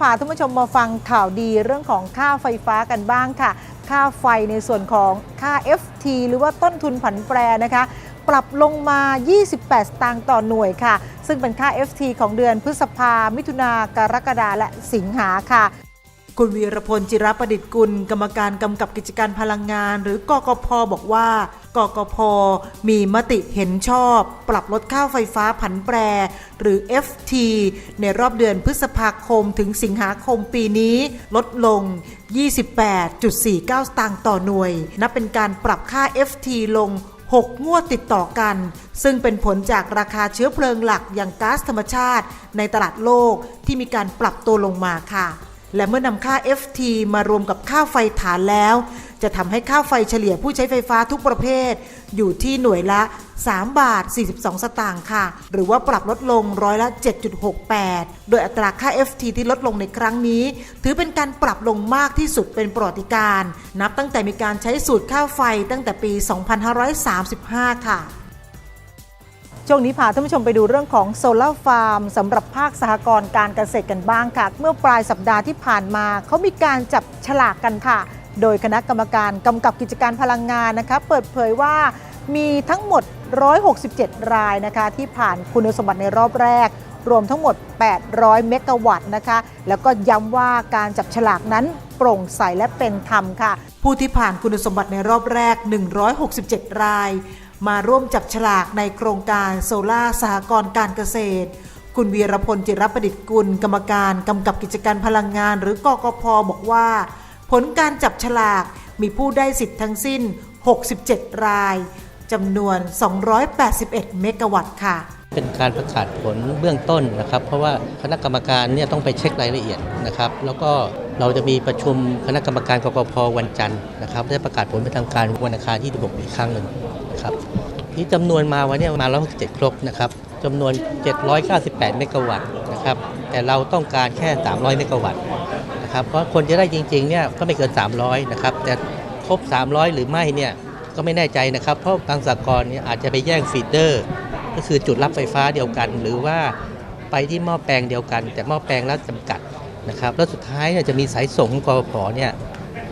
พาท่านผู้ชมมาฟังข่าวดีเรื่องของค่าไฟฟ้ากันบ้างค่ะ ค่าไฟในส่วนของค่า FT หรือว่าต้นทุนผันแปรนะคะ ปรับลงมา 28 สตางค์ต่อหน่วยค่ะ ซึ่งเป็นค่า FT ของเดือนพฤษภา มิถุนากรกฎาและสิงหาค่ะ คุณวีรพลจิรประดิษฐ์กุล กรรมการกำกับกิจการพลังงาน หรือกกพบอกว่ากกพมีมติเห็นชอบ ปรับลดค่าไฟฟ้าผันแปร หรือ FT ในรอบเดือนพฤษภาคมถึงสิงหาคมปีนี้ลดลง 28.49 สตางค์ต่อหน่วย นับเป็นการปรับค่า FT ลง 6 งวดติดต่อกัน ซึ่งเป็นผลจากราคาเชื้อเพลิงหลักอย่างก๊าซธรรมชาติ ในตลาดโลกที่มีการปรับตัวลงมาค่ะ และเมื่อนำค่า FT มารวมกับค่าไฟฐานแล้ว จะทำให้ค่าไฟเฉลี่ยผู้ใช้ไฟฟ้าทุกประเภท อยู่ที่หน่วยละ 3 บาท 42 สตางค์ค่ะ หรือว่าปรับลดลงร้อยละ 7.68 โดยอัตราค่า FT ที่ลดลงในครั้งนี้ ถือเป็นการปรับลงมากที่สุดเป็นประวัติการ นับตั้งแต่มีการใช้สูตรค่าไฟตั้งแต่ปี 2535 ค่ะ ช่วงนี้พาท่านผู้ชมไปดูเรื่องของโซลาร์ฟาร์มสำหรับภาคสหกรณ์การเกษตรกันบ้างค่ะ เมื่อปลายสัปดาห์ที่ผ่านมาเขามีการจับฉลากกันค่ะ โดยคณะกรรมการกำกับกิจการพลังงานนะคะเปิดเผยว่ามีทั้งหมด 167 รายนะคะที่ผ่านคุณสมบัติในรอบแรก รวมทั้งหมด 800 เมกะวัตต์นะคะ แล้วก็ย้ำว่าการจับฉลากนั้นโปร่งใสและเป็นธรรมค่ะ ผู้ที่ผ่านคุณสมบัติในรอบแรก 167 ราย มาร่วมจับฉลากในโครงการโซล่าสหกรณ์การเกษตร คุณวีรพลจิรประดิษฐ์กุล กรรมการกำกับกิจการพลังงาน หรือกกพบอกว่า ผลการจับฉลากมีผู้ได้สิทธิ์ทั้งสิ้น 67 รายจำนวน 281 เมกะวัตต์ค่ะเป็นการประกาศผลเบื้องต้นนะครับ เพราะว่าคณะกรรมการเนี่ยต้องไปเช็ครายละเอียดนะครับ แล้วก็เราจะมีประชุมคณะกรรมการกกพวันจันทร์นะครับได้ประกาศผลเป็นทางการวันอังคารที่16อีกครั้งหนึ่ง ครับที่จำนวนมาวันเนี้มา167ครบนะครับจำนวน 798 เมกะวัตต์นะครับแต่เราต้องการแค่ 300 เมกะวัตต์นะครับเพราะคนจะได้จริงๆเนี่ยก็ไม่เกิน 300 นะครับ แต่ครบ 300 หรือไม่เนี่ยก็ไม่แน่ใจนะครับเพราะบางสากลเนี่ยอาจจะไปแย่งฟีดเดอร์ ก็คือจุดรับไฟฟ้าเดียวกัน หรือว่าไปที่หม้อแปลงเดียวกัน แต่หม้อแปลงแล้วจำกัดนะครับแล้วสุดท้ายเนี่ยจะมีสายส่งของกรพเนี่ย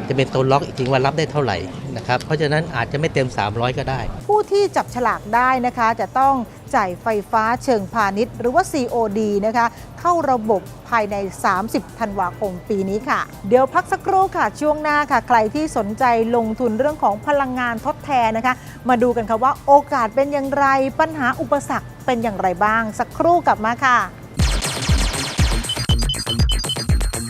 จะเป็นตัวล็อกอีกทีว่ารับได้เท่าไหร่นะครับ เพราะฉะนั้นอาจจะไม่เต็ม 300 ก็ได้ ผู้ที่จับฉลากได้นะคะจะต้องจ่ายไฟฟ้าเชิงพาณิชย์ หรือว่า COD นะคะ เข้าระบบภายใน 30 ธันวาคมปีนี้ค่ะ เดี๋ยวพักสักครู่ค่ะ ช่วงหน้าค่ะ ใครที่สนใจลงทุนเรื่องของพลังงานทดแทนนะคะ มาดูกันค่ะว่าโอกาสเป็นอย่างไร ปัญหาอุปสรรคเป็นอย่างไรบ้าง สักครู่กลับมาค่ะ